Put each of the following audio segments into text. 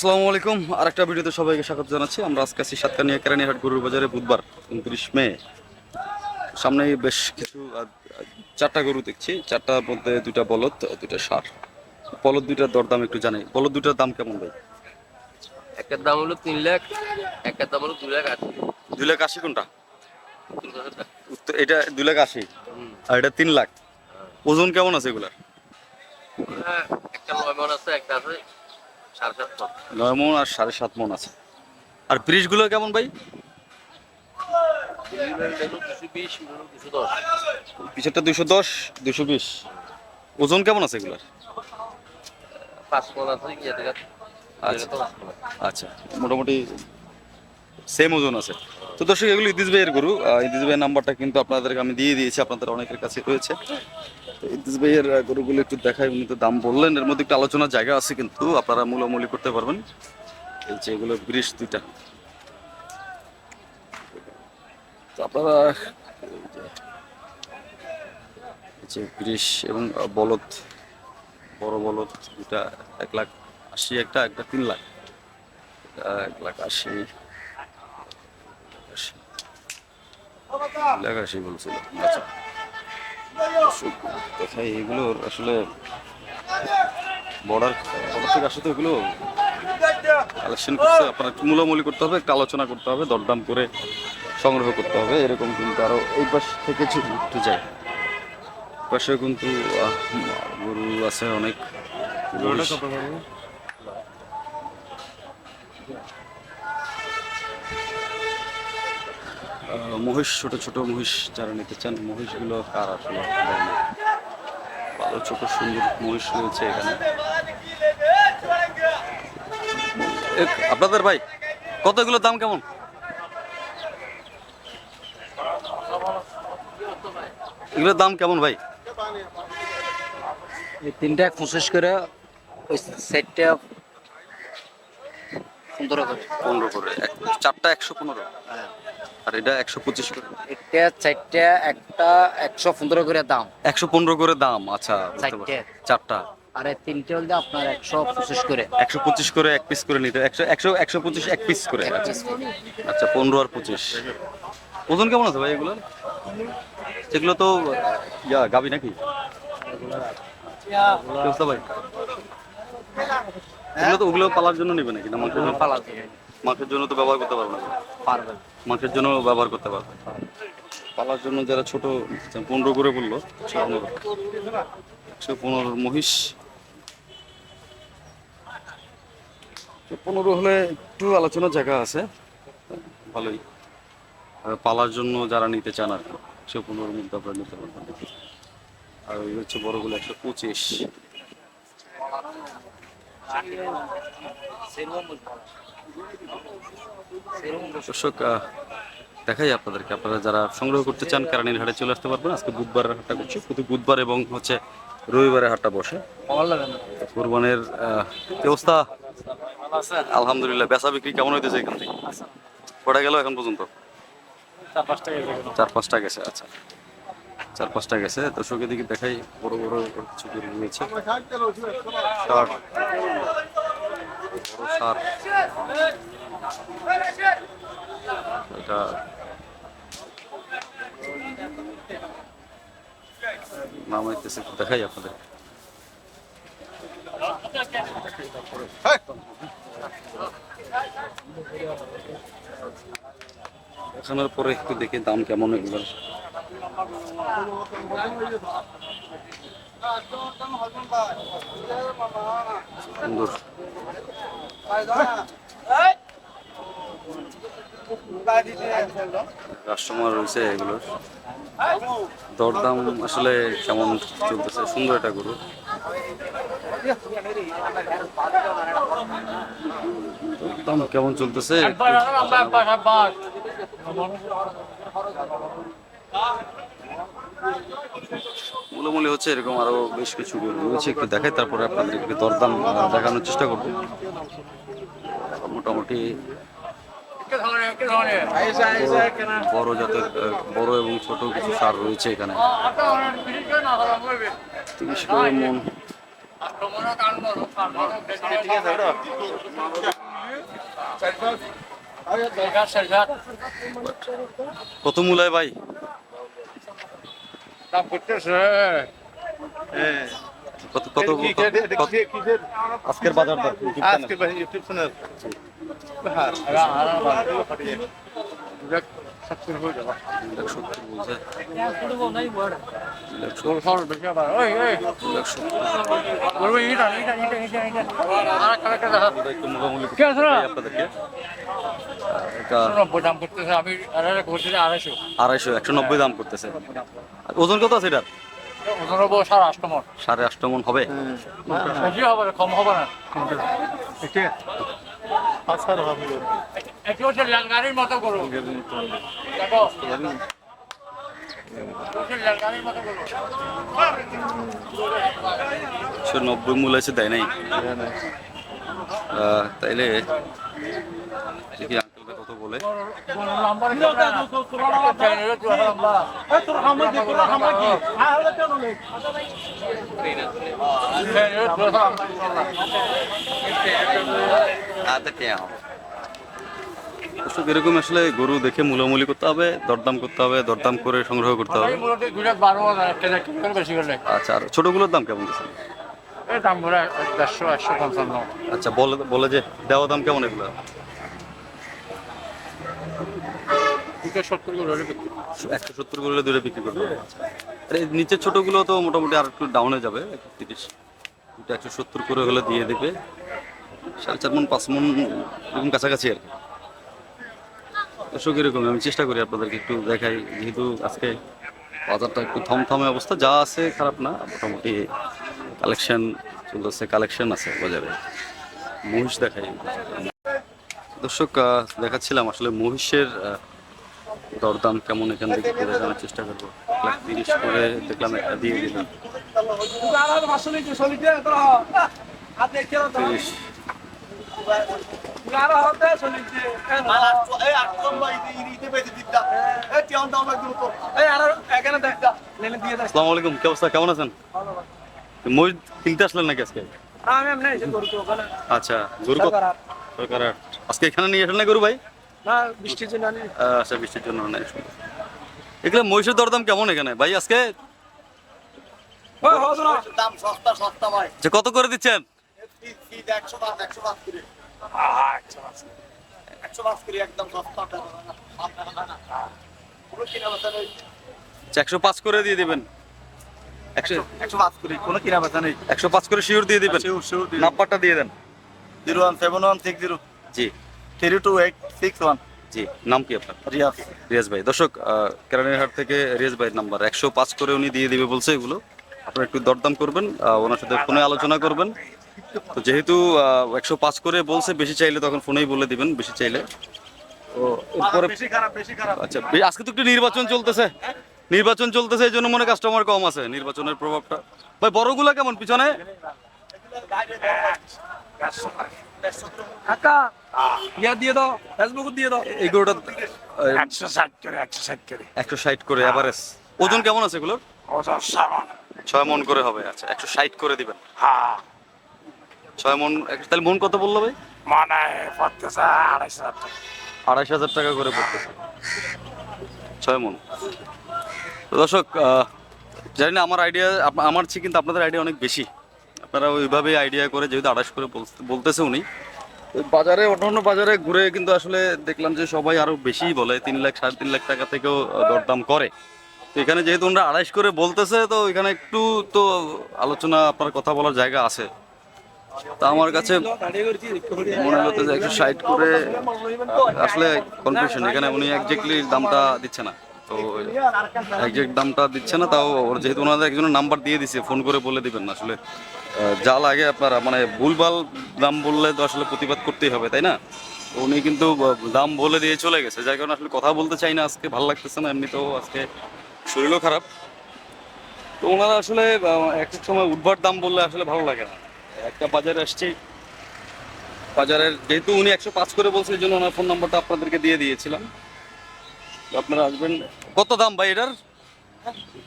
আসসালামু আলাইকুম। আর একটা ভিডিওতে সবাইকে স্বাগত জানাচ্ছি। আমরা আজকে আছি সাতকানিয়া কেরানীহাট গরুর বাজারে বুধবার উনত্রিশ মে। সামনে বেশ কিছু চারটা গরু দেখছি। চারটার মধ্যে দুইটা বলদ দুইটা সার বলদ দুইটার দরদাম একটু জানাই। বলদ দুইটার দাম কেমন ভাই? একের দাম হলো তিন লাখ একের দাম হলো দুই লাখ আশি। দুই লাখ আশি কোনটা? এটা দুই লাখ আশি। আর এটা তিন লাখ। ওজন কেমন আছে এগুলার? একটা নয় মন আছে একটা আছে। নয় মন আর সাড়ে সাত মন আছে। আর ব্রিজগুলো কেমন ভাই? দুশো দুশো দশ পিছেরটা দশ বিশ। ওজন কেমন আছে এগুলার? আচ্ছা। আচ্ছা মোটামুটি সেম ওজন আছে। তো দর্শক, এগুলো ইদিস ভাইয়ের গরু। ইদিস ভাইয়ের নাম্বারটা কিন্তু আপনাদেরকে আমি দিয়ে দিয়েছি, আপনাদের অনেকের কাছে রয়েছে। তো ভাইয়ের গরুগুলো একটু দেখাই, উনি তো দাম বললেন, এর মধ্যে একটু আলোচনার জায়গা আছে কিন্তু, আপনারা মূলামূলি করতে পারবেন। এই যে এগুলো ব্রিজ দুইটা। তো আপনারা যে ব্রিজ এবং বলদ, বড় বলদ দুটা এক লাখ আশি একটা একটা তিন লাখ। এক লাখ আশি আশি। লাখ আশি বলছিল। আচ্ছা। কোথায় এগুলোর আসলে বর্ডার বর্ডার থেকে আসে তো এগুলো কালেকশন করতে আপনার একটু মূলামূলি করতে হবে, একটু আলোচনা করতে হবে, দরদাম করে সংগ্রহ করতে হবে, এরকম কিন্তু আরও এই পাশ থেকে একটু যায় পাশে কিন্তু গরু আছে অনেক। মহিষ। ছোট ছোট মহিষ যারা নিতে চান মহিষগুলো কার আসলে ভালো ছোট সুন্দর মহিষ রয়েছে এখানে। আপনাদের ভাই কত এগুলোর দাম কেমন? এগুলোর দাম কেমন ভাই? এই তিনটা পঁচিশ করে ওই সেটটা পনেরো করে। পনেরো করে চারটা একশো পনেরো। আর এটা একশো পঁচিশ করে। চারটা একটা একশো পনেরো করে দাম। একশো পনেরো করে দাম আচ্ছা চারটে। আর তিনটে হলে আপনার একশো পঁচিশ করে। একশো পঁচিশ করে এক পিস করে নিতে একশো একশো একশো পঁচিশ এক পিস করে আচ্ছা। করে। আচ্ছা পনেরো আর পঁচিশ। ওজন কেমন আছে ভাই এগুলো সেগুলো তো ইয়া গাবি নাকি? ভাই? এগুলো তো ওগুলো পালার জন্য নেবে নাকি? না মাংসের জন্য। মাংসের জন্য তো ব্যবহার করতে পারবে না। পারবেন। মাংসের জন্য ব্যবহার করতে পারবে। পালার জন্য যারা ছোট পনেরো করে বলল একশো পনেরো মহিষ। পনেরো হলে একটু আলোচনার জায়গা আছে। ভালোই। আর পালার জন্য যারা নিতে চান আর কি একশো পনেরোর মধ্যে আপনারা নিতে পারবেন। আর ওই হচ্ছে বড়গুলো একশো পঁচিশ। দেখাই আপনাদেরকে। আপনারা যারা সংগ্রহ করতে চান কারণের হাটে চলে আসতে পারবেন। আজকে বুধবার হাটটা করছি। প্রতি বুধবার এবং হচ্ছে রবিবারে হাটটা বসে। কোরবানের অবস্থা? আলহামদুলিল্লাহ, বেচা বিক্রি কেমন হইতেছে এখান থেকে? কটা গেল এখন পর্যন্ত? চার পাঁচটা গেছে আচ্ছা। চার পাঁচটা গেছে। দর্শকের দিকে দেখাই, বড় বড় কিছু ষাট বড় এটা নাম হইতেছে দেখাই আপনাদের। দেখানোর পরে একটু দেখি দাম কেমন এগুলোর সুন্দর। কাস্টমার রয়েছে এগুলোর দরদাম আসলে কেমন চলতেছে? সুন্দর একটা গরু। দাম কেমন চলতেছে? মূলমূলি হচ্ছে এরকম আরও বেশ কিছু রয়েছে একটু দেখাই তারপরে আপনাদের একটু দরদাম দেখানোর চেষ্টা করব। মোটামুটি বড় জাতের বড় এবং ছোট কিছু সার রয়েছে এখানে। তিরিশ করে মন। কত মূলায় ভাই? দাম করতেছে কত কত কত- আজকের বাজার দর আজকে ভাই ইউটিউব চ্যানেল হ্যাঁ সত্তর হয়ে যাবে সত্তর বলছে সর একটা নব্বই দাম করতেছে আমি আড়াইশো। আড়াইশো একশো নব্বই দাম করতেছে। ওজন কত আছে এটার? সাড়ে আটটা মন। সাড়ে মন হবে? বেশি হবে কম হবে না। আসার হচ্ছে লালগাড়ির মতো করো। দেখো। হচ্ছে লালগাড়ির মতো করো। একশো নব্বই মূল আছে দেয় নাই? আহ, তাইলে কত বলে। দর্শক এরকম আসলে গরু দেখে মূলামূলি করতে হবে দরদাম করতে হবে দরদাম করে সংগ্রহ করতে হবে। আচ্ছা আর ছোটগুলোর দাম কেমন এই দাম আচ্ছা বলে বলে যে দেওয়া দাম কেমন এগুলো? দুটো সত্তর করে হলে বিক্রি। বিক্রি করবে আর এই নিচের ছোটগুলো তো মোটামুটি আর একটু ডাউনে যাবে একশো তিরিশ। দুটো একশো সত্তর করে হলে দিয়ে দেবে। সাড়ে চার মন, পাঁচ মন এরকম কাছাকাছি আর কি। দর্শক, এরকম, আমি চেষ্টা করি আপনাদেরকে একটু দেখাই। যেহেতু আজকে বাজারটা একটু থমথমে অবস্থা, যা আছে খারাপ না, মোটামুটি কালেকশন চলতেছে কালেকশন আছে বাজারে। মহিষ দেখাই। দর্শক দেখাচ্ছিলাম আসলে মহিষের দরদাম কেমন এখান থেকে একটু দেখানোর চেষ্টা করব? লাখ তিরিশ করে দেখলাম একটা দিয়ে দিলাম তিরিশ আলাইকুম কি অবস্থা? কেমন আছেন? মহিষ কিনতে আসলেন নাকি আজকে? আচ্ছা গরু। আজকে এখানে নিয়ে আসেন না গরু ভাই? বৃষ্টির জন্য আনি আচ্ছা বৃষ্টির জন্য নাই এগুলো মহিষের দরদাম কেমন এখানে? ভাই আজকে দাম সস্তা সস্তা ভাই। যে কত করে দিচ্ছেন? একশো পাঁচ করে দিয়ে দিবেন। একশো একশো পাঁচ করে কোনো কিনা বেচা নেই। একশো পাঁচ করে শিওর দিয়ে দিবেন। শিউর শিউর নাম্বারটা দিয়ে দেন। Zero one seven one six zero. জি। Three two eight six one. জি নাম কি আপনার? রিয়াজ। রিয়াজ ভাই দর্শক কেরানীরহাট থেকে রিয়াজ ভাইয়ের নাম্বার একশো পাঁচ করে উনি দিয়ে দিবে বলছে এগুলো। আপনারা একটু দরদাম করবেন ওনার সাথে ফোনে আলোচনা করবেন। তো যেহেতু একশো পাঁচ করে বলছে বেশি চাইলে তখন ফোনেই বলে দিবেন বেশি চাইলে। তো এরপরে বেশি খারাপ বেশি খারাপ। আচ্ছা আজকে তো একটু নির্বাচন চলতেছে। নির্বাচন চলতেছে এই জন্য মনে কাস্টমার কম আছে নির্বাচনের প্রভাবটা। ভাই বড়গুলা কেমন পিছনে? কাকা ইয়া দিয়ে দাও ফেসবুক দিয়ে দাও। এই গরুটা একশো ষাট করে একশো ষাট করে। একশো ষাট করে এভারেজ ওজন কেমন আছে এগুলোর? ওজন ছয় মন করে হবে আচ্ছা একশো ষাট করে দিবেন। হ্যাঁ। ছয় মন তাহলে মন কত বলল ভাই? মানে পড়তেছে আড়াইশো হাজার টাকা। আড়াইশ হাজার টাকা করে পড়তেছে। ছয় মন। দর্শক জানি না আমার আইডিয়া আমার চেয়ে কিন্তু আপনাদের আইডিয়া অনেক বেশি। আপনারা ওইভাবে আইডিয়া করে যেহেতু আড়াইশ করে বলতে- বলতেছে উনি। বাজারে, অন্যান্য বাজারে ঘুরে কিন্তু আসলে দেখলাম যে সবাই আরও বেশি বলে, তিন লাখ, সাড়ে তিন লাখ টাকা থেকেও দরদাম করে। এখানে যেহেতু ওনারা আড়াইশ করে বলতেছে, তো এখানে একটু তো আলোচনা, আপনার কথা বলার জায়গা আছে। তা আমার কাছে মনে হতো যে একশো ষাট করে, আসলে কনফিউশন এখানে উনি একজাক্টলি দামটা দিচ্ছে না। তো একজাক্ট দামটা দিচ্ছে না, তাও যেহেতু ওনাদের একজনের নাম্বার দিয়ে দিছে ফোন করে বলে দিবেন না আসলে। যা লাগে আপনারা মানে ভুলভাল দাম বললে তো আসলে প্রতিবাদ করতেই হবে, তাই না? উনি কিন্তু দাম বলে দিয়ে চলে গেছে, যার কারণে আসলে কথা বলতে চাই না, আজকে ভালো লাগতেছে না, এমনিতেও আজকে শরীরও খারাপ। তো ওনারা আসলে এক এক সময় উঠবার দাম বললে আসলে ভালো লাগে না। একটা বাজারে আসছি, বাজারের যেহেতু উনি একশো পাঁচ করে বলছে, এই জন্য ওনার ফোন নাম্বারটা আপনাদেরকে দিয়ে দিয়েছিলাম। আপনারা আসবেন, কত দাম ভাই এটার?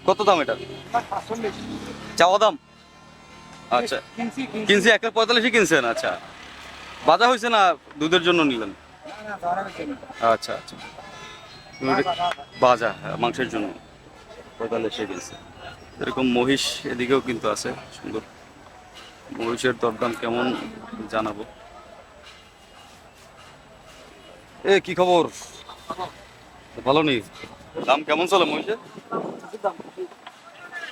কত দাম এটার? চাওয়া দাম? আচ্ছা। কিনছি একটা পঁয়তাল্লিশই কিনছেন আচ্ছা। বাজা হয়েছে না দুধের জন্য নিলেন? আচ্ছা আচ্ছা। বাজা হ্যাঁ, মাংসের জন্য পঁয়তাল্লিশে কিনছে। এরকম মহিষ এদিকেও কিন্তু আছে সুন্দর। মহিষের দরদাম কেমন জানাব? এ কি খবর? ভালো নেই। দাম কেমন চলে মহিষের?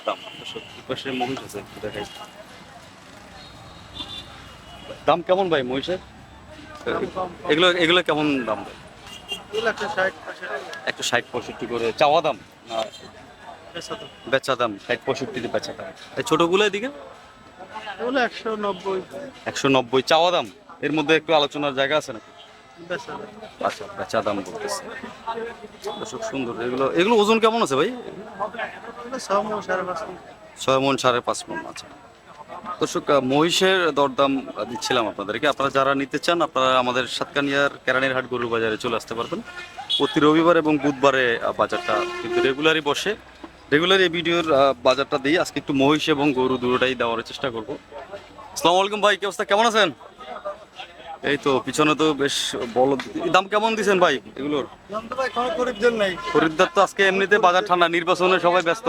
দাম সত্যি পাশে মহিষ আছে দেখাই। দাম কেমন ভাই মহিষের? এগুলো এগুলো কেমন দাম ভাই? একশো ষাট পঁয়ষট্টি করে। চাওয়া দাম বেচা দাম? ষাট পঁয়ষট্টিতে বেচা দাম। এই ছোটগুলো এদিকে? একশো নব্বই। একশো নব্বই। চাওয়া দাম? এর মধ্যে একটু আলোচনার জায়গা আছে নাকি? আচ্ছা বেচা দাম বলতেছে। দর্শক সুন্দর এগুলো এগুলো ওজন কেমন আছে ভাই? ছয় মন সাড়ে পাঁচ মন। আছে দর্শক মহিষের দরদাম দিচ্ছিলাম আপনাদেরকে। আপনারা যারা নিতে চান আপনারা আমাদের সাতকানিয়ার কেরানির হাট গরুর বাজারে চলে আসতে পারবেন। প্রতি রবিবার এবং বুধবারে বাজারটা কিন্তু রেগুলারই বসে। রেগুলার এই ভিডিওর বাজারটা দিই। আজকে একটু মহিষ এবং গরু দুটোটাই দেওয়ার চেষ্টা করব। আসসালামু আলাইকুম ভাই কি অবস্থা? কেমন আছেন? এই তো পিছনে তো বেশ বলো দাম কেমন দিছেন ভাই এগুলোর? খরিদ্দার তো আজকে এমনিতে বাজার ঠান্ডা নির্বাচনে সবাই ব্যস্ত।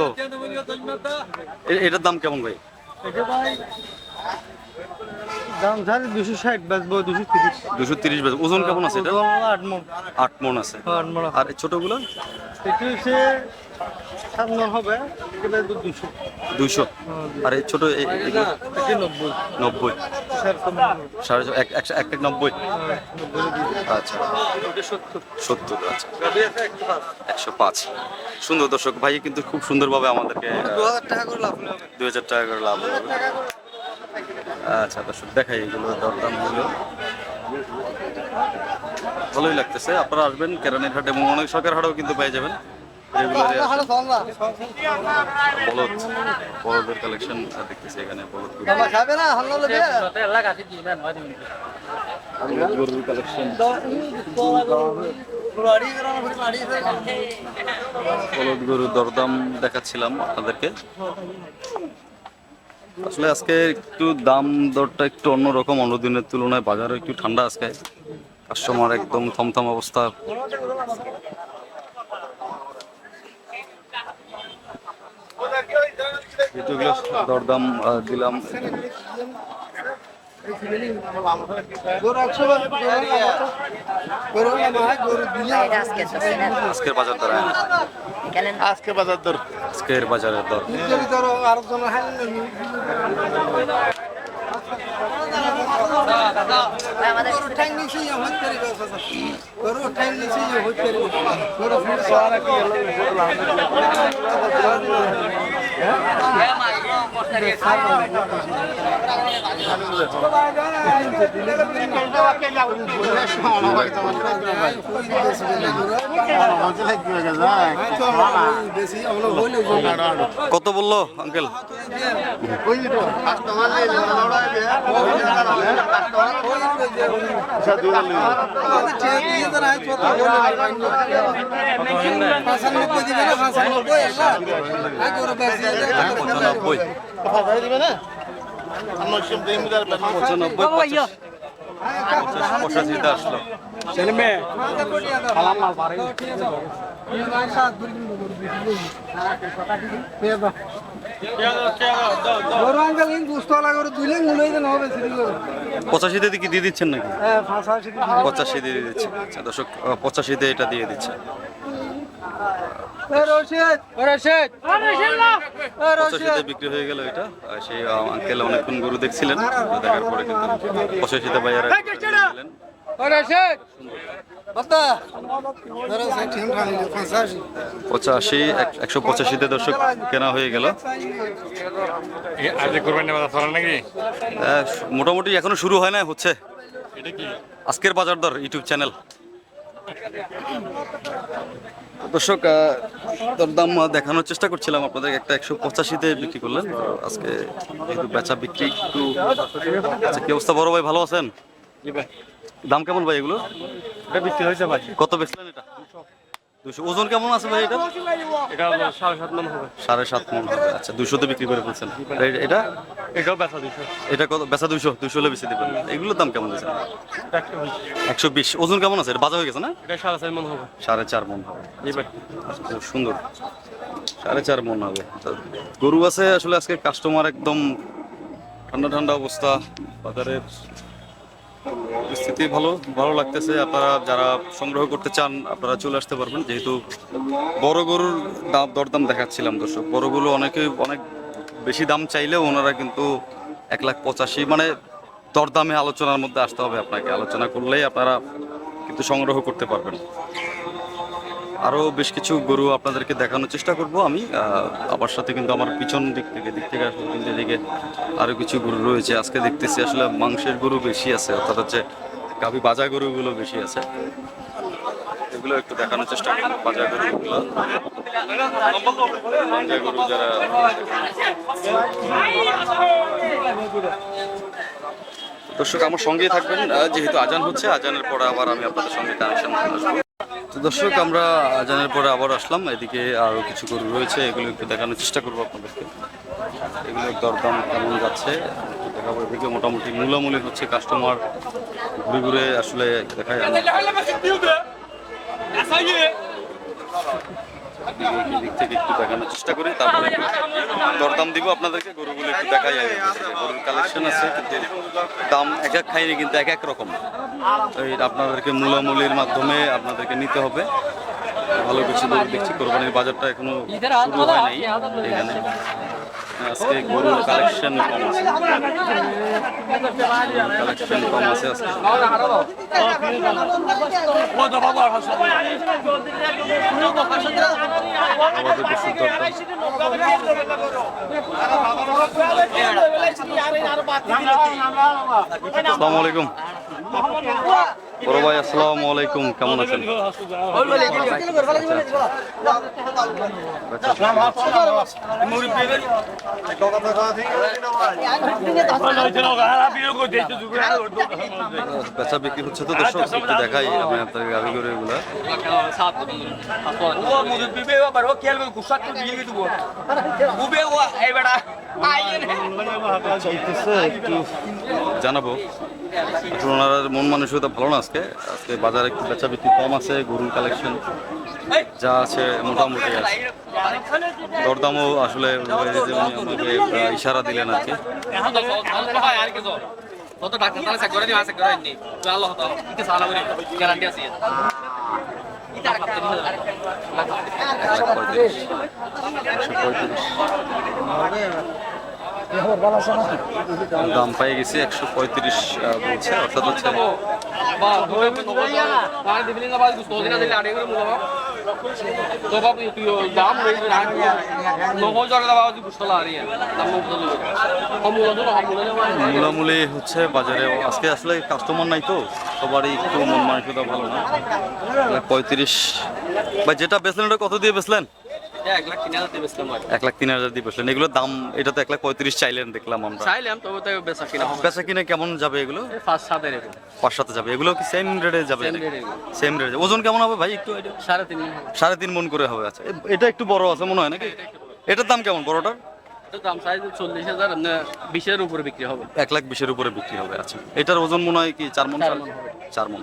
এটার দাম কেমন ভাই? দাম ছাড়ে দুশো ষাট বেচবো দুশো তিরিশ। দুশো তিরিশ বেজ ওজন কেমন আছে এটা? আট মন আট মন আছে। আট মন আর ছোটগুলো? এটি হচ্ছে সাত মন হবে দুশো। আর এই ছোট নব্বই। নব্বই? সাড়ে এক একশো- এক এক নব্বই? আচ্ছা। সত্তর। আচ্ছা। একশো পাঁচ। সুন্দর দর্শক ভাই কিন্তু খুব সুন্দরভাবে আমাদেরকে দু হাজার টাকা করে লাভ দুই হাজার টাকা করে লাভ আচ্ছা দর্শক দেখাই এগুলো দরদাম হলো ভালোই লাগতেছে। আপনারা আসবেন কেরানির হাট এবং অনেক সরকার হাটেও কিন্তু পেয়ে যাবেন। বলদ বলদের কালেকশন দেখতেছি এখানে বলদ গরুর কালেকশন বলদ গরুর দরদাম দেখাচ্ছিলাম আপনাদেরকে। আসলে আজকে একটু দাম দরটা একটু অন্যরকম অন্য দিনের তুলনায় বাজারে একটু ঠান্ডা আজকে। কাস্টমার একদম থমথম অবস্থা। যেহেতু এগুলো দরদাম দিলাম। আজকের বাজার দর হ্যাঁ। আজকে বাজার দর। আজকের বাজারের দর। যদি ধরো আরও কত বলল আঙ্কেল পঁচানব্বই। পঁচাশিতে কি দিয়ে দিচ্ছেন নাকি? হ্যাঁ পঁচাশি দিয়ে দিচ্ছে আচ্ছা দর্শক পঁচাশিতে এটা দিয়ে দিচ্ছে এ রশিদ। এ রশিদ। এ পঁচাশিতে বিক্রি হয়ে গেল এটা। সেই আঙ্কেল অনেকক্ষণ গরু দেখছিলেন। দেখার পরে কিন্তু পঁচাশিতে বাইরে পঁচাশি। একশো পঁচাশিতে দর্শক কেনা হয়ে গেল। মোটামুটি এখনও শুরু হয় না হচ্ছে। আজকের বাজার দর ইউটিউব চ্যানেল। দর্শক দরদাম দেখানোর চেষ্টা করছিলাম আপনাদের একটা একশো পঁচাশিতে বিক্রি করলেন। আজকে একটু বেচা বিক্রি একটু আচ্ছা কি অবস্থা? বড় ভাই ভালো আছেন? দাম কেমন ভাই এগুলো? এটা বিক্রি হয়েছে ভাই। কত বেচলেন এটা? দুশো ওজন কেমন আছে ভাই এটা? এটা সাড়ে সাত মান হবে। সাড়ে সাত মন হবে। আচ্ছা দুশোতে বিক্রি করে ফেলছেন। এটা এটাও বেচা দিচ্ছে এটা কত? বেচা দুশো দুশো হলে বেশি দেবেন। এগুলোর দাম কেমন হয়েছে। একশো বিশ। ওজন কেমন আছে? এটা বাজা হয়ে গেছে না? এটা সাড়ে চার মান হবে। সাড়ে চার মন হবে। খুব সুন্দর। সাড়ে চার মন হবে। গরু আছে আসলে আজকে কাস্টমার একদম ঠান্ডা ঠান্ডা অবস্থা বাজারের পরিস্থিতি ভালো ভালো লাগতেছে। আপনারা যারা সংগ্রহ করতে চান, আপনারা চলে আসতে পারবেন। যেহেতু বড় গরুর দাম দরদাম দেখাচ্ছিলাম, দর্শক। গরু অনেকে অনেক বেশি দাম চাইলেও ওনারা কিন্তু এক লাখ পঁচাশি মানে দরদামে আলোচনার মধ্যে আসতে হবে আপনাকে। আলোচনা করলেই আপনারা কিন্তু সংগ্রহ করতে পারবেন। আরও বেশ কিছু গরু আপনাদেরকে দেখানোর চেষ্টা করব আমি। আবার সাথে কিন্তু আমার পিছন দিক থেকে দিক থেকে আসলে কিন্তু এদিকে আরও কিছু গরু রয়েছে। আজকে দেখতেছি আসলে মাংসের গরু বেশি আছে, অর্থাৎ হচ্ছে গাভি বাজা গরুগুলো বেশি আছে। এগুলো একটু দেখানোর চেষ্টা করব বাজা গরুগুলো। বাজা গরু যারা দর্শক, আমার সঙ্গেই থাকবেন। যেহেতু আজান হচ্ছে, আজানের পরে আবার আমি আপনাদের সঙ্গে কানেকশন তো দর্শক আমরা আজানের পরে আবার আসলাম এদিকে আরও কিছু গরু রয়েছে এগুলো একটু দেখানোর চেষ্টা করব আপনাদেরকে এগুলো দরদাম কেমন যাচ্ছে দেখাবো এদিকে মোটামুটি মূলামূলি হচ্ছে কাস্টমার ঘুরে ঘুরে আসলে দেখায় চেষ্টা করি তারপরে দরদাম দিব আপনাদেরকে একটু দেখাই গরুর কালেকশন আছে, কিন্তু দাম এক এক খাইনি, কিন্তু এক এক রকম। আপনাদেরকে মূলামূলির মাধ্যমে আপনাদেরকে নিতে হবে। ভালো কিছু দেখছি, কোরবানির বাজারটা এখনও শুরু হয় নাই। এখানে আজকে গরুর কালেকশন কম আছে। কালেকশন কম আছে আজকে। আসসালামু আলাইকুম। বড় ভাই, আসসালামু আলাইকুম। কেমন আছেন? বেচা বিক্রি হচ্ছে তো দর্শক একটু দেখাই আমি আপনাদের গাড়ি করে এগুলা একটু। জানাব। আসলে ওনার মন মানসিকতা ভালো না আজকে। আজকে বাজারে একটু বেচা বিক্রি কম আছে গরুর কালেকশন যা আছে মোটামুটি আছে। দরদামও আসলে আমাকে ইশারা দিলেন আর কি। পঁয়ত্রিশ। দাম পাই গেছি একশো পঁয়ত্রিশ বলছে, অর্থাৎ হচ্ছে মূলামূলি হচ্ছে বাজারে। আজকে আসলে কাস্টমার নাই তো, সবারই একটু মন মানসিকতা ভালো না। পঁয়ত্রিশ বা যেটা বেচলেন ওটা কত দিয়ে বেচলেন? এক লাখ তিন হাজার দিয়ে বেচলাম আর এক লাখ তিন হাজার দিয়ে বেচলেন। এগুলোর দাম এটা তো এক লাখ পঁয়ত্রিশ চাইলেন দেখলাম আমরা। চাইলাম তবে তো বেচা কিনা বেচা কিনে কেমন যাবে এগুলো? ফার্স্ট সাথে পাঁচ সাথে যাবে। এগুলো কি সেম রেটে যাবে। সেম রেটে ওজন কেমন হবে ভাই একটু সাড়ে তিন সাড়ে তিন মন করে হবে আচ্ছা। এটা একটু বড় আছে মনে হয় নাকি? এটার দাম কেমন বড়টার? দাম চল্লিশ হাজার বিশের উপরে বিক্রি হবে। এক লাখ বিশের উপরে বিক্রি হবে আচ্ছা। এটার ওজন মনে হয় কি চার মন চার মণ হবে। চার মন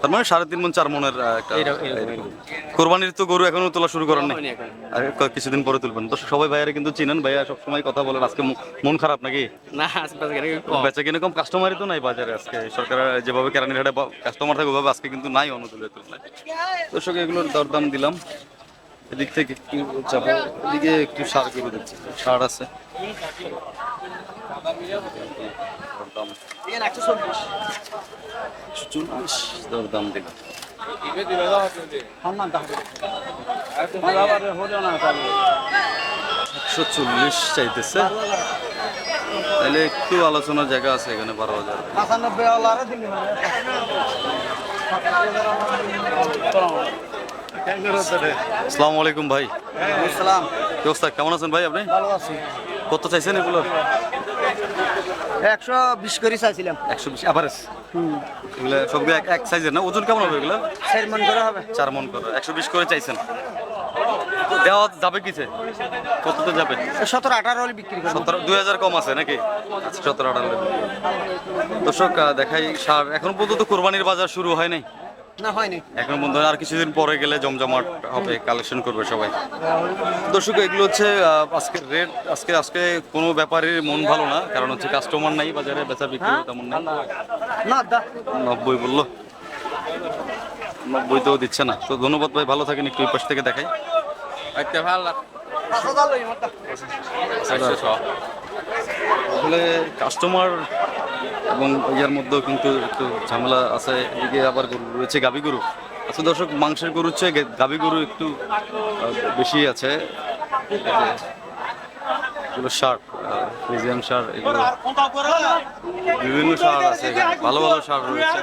তার মানে সাড়ে তিন মন চার মনের একটা। কোরবানির তো গরু এখনও তোলা শুরু করেন নাই আর কিছুদিন পরে তুলবেন। তো সবাই ভাইয়ারা কিন্তু চিনেন। ভাইয়া সবসময় কথা বলেন আজকে মন খারাপ নাকি? না বেচা কিনে কম। কাস্টমারই তো নাই বাজারে আজকে। সরকার যেভাবে কেরানির হাটে কাস্টমার থাকে ওভাবে আজকে কিন্তু নাই অনুদূলের তুলনায়। দর্শক এগুলোর দরদাম দিলাম। এদিক থেকে একটু যাব। এদিকে একটু সার করে দিচ্ছি সার আছে। দরদাম। চল্লিশ। দরদাম দিলাম। একশো চল্লিশ চাইতেছে। তাহলে একটু আলোচনার জায়গা আছে এখানে বারো হাজার। দিলি আসসালামু আলাইকুম ভাই। কেমন আছেন ভাই আপনি? কত চাইছেন এগুলো? একশো বিশ করে চাইছিলাম। একশো বিশ অ্যাভারেজ এগুলো সবগুলো এক এক সাইজের না? ওজন কেমন হবে এগুলো? চার মন করে হবে। চার মন করে। একশো বিশ করে চাইছেন। দেওয়া যাবে কিসে? কততে যাবে? সতেরো আঠারো হলে বিক্রি করব। সতেরো দুই হাজার কম আছে নাকি? আচ্ছা সতেরো আঠারো দর্শক দেখাই সার। এখন পর্যন্ত কোরবানির বাজার শুরু হয় নাই। না হয়নি। এখন বন্ধু আর কিছুদিন পরে গেলে জমজমাট হবে কালেকশন করবে সবাই। দর্শক এগুলো হচ্ছে আজকের রেট আজকে আজকে কোনো ব্যাপারের মন ভালো না কারণ হচ্ছে কাস্টমার নাই বাজারে বেচা বিক্রি তেমন নাই। না নব্বই বলল। নব্বই তো দিচ্ছে না। তো ধন্যবাদ ভাই ভালো থাকেন একটু পাশ থেকে দেখাই। আচ্ছা ভালো মাত্র। আসলে কাস্টমার এবং ইয়ার মধ্যেও কিন্তু একটু ঝামেলা আছে। এদিকে আবার গরু রয়েছে গাবি গরু। আচ্ছা দর্শক, মাংসের গরুর চেয়ে গাবি গরু একটু বেশি আছে। এগুলো সার ফ্রিজিয়ান সার এগুলো বিভিন্ন সার আছে ভালো ভালো সার রয়েছে।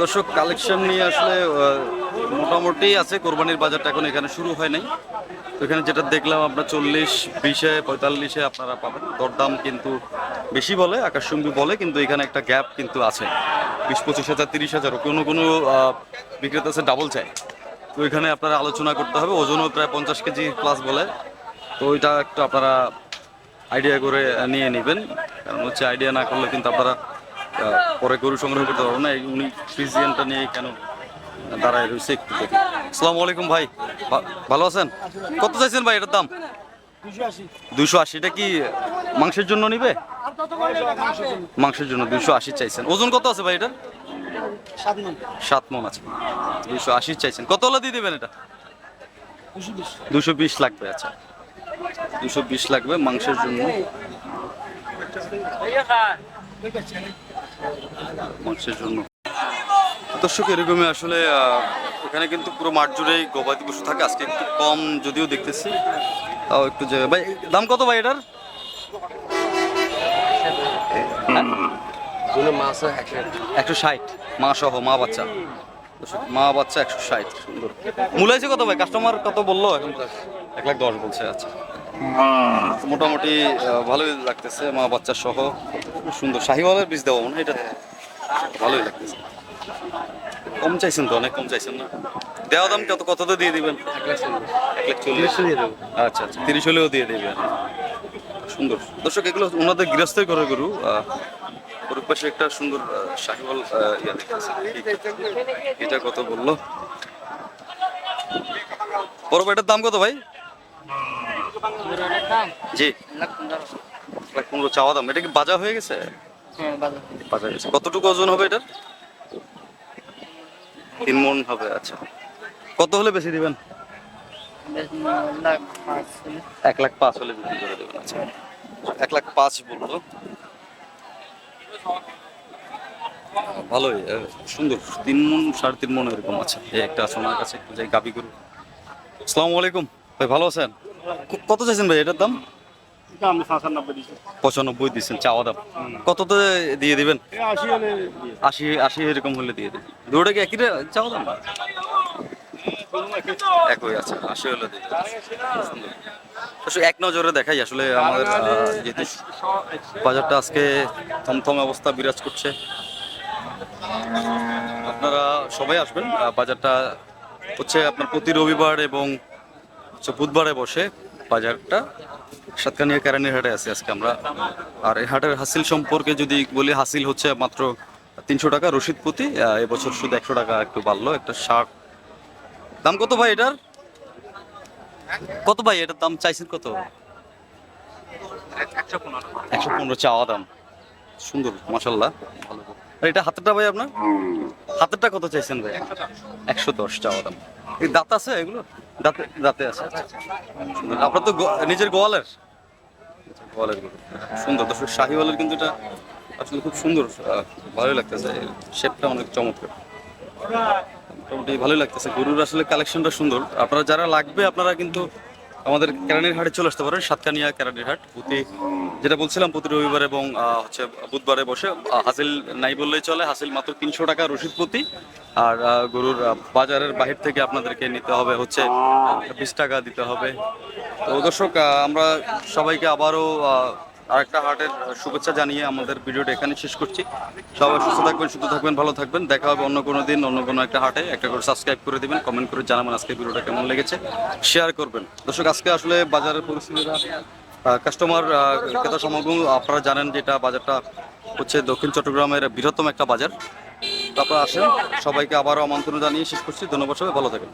দর্শক কালেকশন নিয়ে আসলে মোটামুটি আছে, কোরবানির বাজারটা এখন এখানে শুরু হয় নাই। তো এখানে যেটা দেখলাম, আপনার চল্লিশ, বিশে, পঁয়তাল্লিশে আপনারা পাবেন। দরদাম কিন্তু বেশি বলে, আকাশচুম্বী বলে, কিন্তু এখানে একটা গ্যাপ কিন্তু আছে। বিশ, পঁচিশ হাজার, তিরিশ হাজারও, কোনো কোনো বিক্রেতা আছে ডাবল চাই তো এখানে আপনারা আলোচনা করতে হবে, ওজনও প্রায় পঞ্চাশ কেজি প্লাস বলে। তো ওইটা একটু আপনারা আইডিয়া করে নিয়ে নেবেন। কারণ হচ্ছে আইডিয়া না করলে কিন্তু আপনারা পরে গরু সংগ্রহ করতে পারবেন না। উনি ফ্রিজিয়ানটা নিয়ে কেন দাঁড়ায় রয়েছে একটু দেখি। আসসালামু আলাইকুম ভাই। ভালো আছেন? কত চাইছেন ভাই এটার দাম? দুশো আশি। এটা কি মাংসের জন্য নিবে? মাংসের জন্য দুশো আশি চাইছেন। ওজন কত আছে ভাই এটা সাত মন সাত মন আছে। দুশো আশি চাইছেন। কত হলে দিয়ে দেবেন এটা? দুশো বিশ লাগবে আচ্ছা। দুশো বিশ লাগবে মাংসের জন্য। মাংসের জন্য। দর্শক এরকমই আসলে এখানে কিন্তু পুরো মাঠ জুড়েই গবাদি পশু থাকে। আজকে একটু কম যদিও দেখতেছি। তাও একটু যে ভাই দাম কত ভাই এটার? একশো ষাট। মা সহ মা বাচ্চা। মা বাচ্চা একশো ষাট। সুন্দর। মূলাইছে কত ভাই? কাস্টমার কত বলল এখন? এক লাখ দশ বলছে আচ্ছা। মোটামুটি ভালোই লাগতেছে মা বাচ্চা সহ। খুব সুন্দর। শাহিওয়ালের বীজ দেওয়া মনে এটা ভালোই লাগতেছে। কম চাইছেন তো অনেক কম চাইছেন না? দেওয়া দাম কত কততে দিয়ে দিবেন? এক লাখ চল্লিশ। আচ্ছা আচ্ছা। তিরিশ হলেও দিয়ে দেবেন সুন্দর। দর্শক এগুলো ওনাদের গৃহস্থই করে গরু। গরুর পাশে একটা সুন্দর শাহিওয়াল ইয়া দেখতেছি এটা কত বলল? বড় ভাইটার দাম কত ভাই? জি। লাখ পনেরো। চাওয়া দাম। এটা কি বাজা হয়ে গেছে? বাজা হয়ে গেছে। কতটুকু ওজন হবে এটার? তিন মন হবে আচ্ছা। কত হলে বেশি দিবেন? এক লাখ পাঁচ হলে বিক্রি করে দেবেন আচ্ছা। এক লাখ পাঁচ বলল। ভালোই সুন্দর। তিন মন সাড়ে তিন মন এরকম আছে। একটা আছে কাছে একটু যাই গাবি করু আসসালামু আলাইকুম। ভাই ভালো আছেন? কত চাইছেন ভাই এটার দাম? পঁচানব্বই দিচ্ছেন চাওয়া দাম। কততে দিয়ে দিবেন? আশি আশি এরকম হলে দিয়ে দেবেন দুটোটা কি একই চাওয়া দাম একই আছে আশি হলে দিয়ে এক নজরে দেখাই আসলে আমাদের যেহেতু বাজারটা আজকে থমথম অবস্থা বিরাজ করছে। আপনারা সবাই আসবেন বাজারটা হচ্ছে আপনার প্রতি রবিবার এবং হচ্ছে বুধবারে বসে বাজারটা সাতকানিয়া কেরানির হাটে আছে আজকে আমরা। আর এই হাটের হাসিল সম্পর্কে যদি বলি হাসিল হচ্ছে মাত্র তিনশো টাকা রশিদ আহ, এবছর শুধু একশো টাকা একটু বাড়লো একটা শার্ট। দাম কত ভাই এটার? কত ভাই এটার দাম চাইছেন কত? একশো পনেরো। চাওয়া দাম। সুন্দর মাসাল্লাহ ভালো এটা হাতেরটা ভাই আপনার? হাতেরটা কত চাইছেন ভাই? একশো দশ চাওয়া দাম। এই দাঁত আছে এগুলো? দাঁতে দাঁতে আছে। আপনার তো নিজের গোয়ালের? গোয়ালের সুন্দর দর্শক শাহিওয়ালের কিন্তু এটা আসলে খুব সুন্দর ভালোই লাগতেছে। শেপটা অনেক চমৎকার। মোটামুটি ভালোই লাগতেছে। গরুর আসলে কালেকশনটা সুন্দর। আপনারা যারা লাগবে, আপনারা কিন্তু আমাদের কেরানির হাটে চলে আসতে পারেন, সাতকানিয়া কেরানির হাট। প্রতি যেটা বলছিলাম, প্রতি রবিবার এবং হচ্ছে বুধবারে বসে হাসিল নাই বললেই চলে, হাসিল মাত্র তিনশো টাকা রসিদ প্রতি। আর গরুর বাজারের বাহির থেকে আপনাদেরকে নিতে হবে হচ্ছে, বিশ টাকা দিতে হবে। তো দর্শক আমরা সবাইকে আবারও আরেকটা হাটের শুভেচ্ছা জানিয়ে আমাদের ভিডিওটা এখানে শেষ করছি। সবাই সুস্থ থাকবেন সুস্থ থাকবেন, ভালো থাকবেন। দেখা হবে অন্য কোনো দিন, অন্য কোনো একটা হাটে একটা করে সাবস্ক্রাইব করে দিবেন কমেন্ট করে জানাবেন আজকে ভিডিওটা কেমন লেগেছে। শেয়ার করবেন। দর্শক, আজকে আসলে বাজারের পরিস্থিতিটা কাস্টমার ক্রেতা সমাগম আপনারা জানেন যে এটা বাজারটা হচ্ছে দক্ষিণ চট্টগ্রামের বৃহত্তম একটা বাজার। তারপর আসেন, সবাইকে আবারও আমন্ত্রণ জানিয়ে শেষ করছি। ধন্যবাদ সবাই, ভালো থাকেন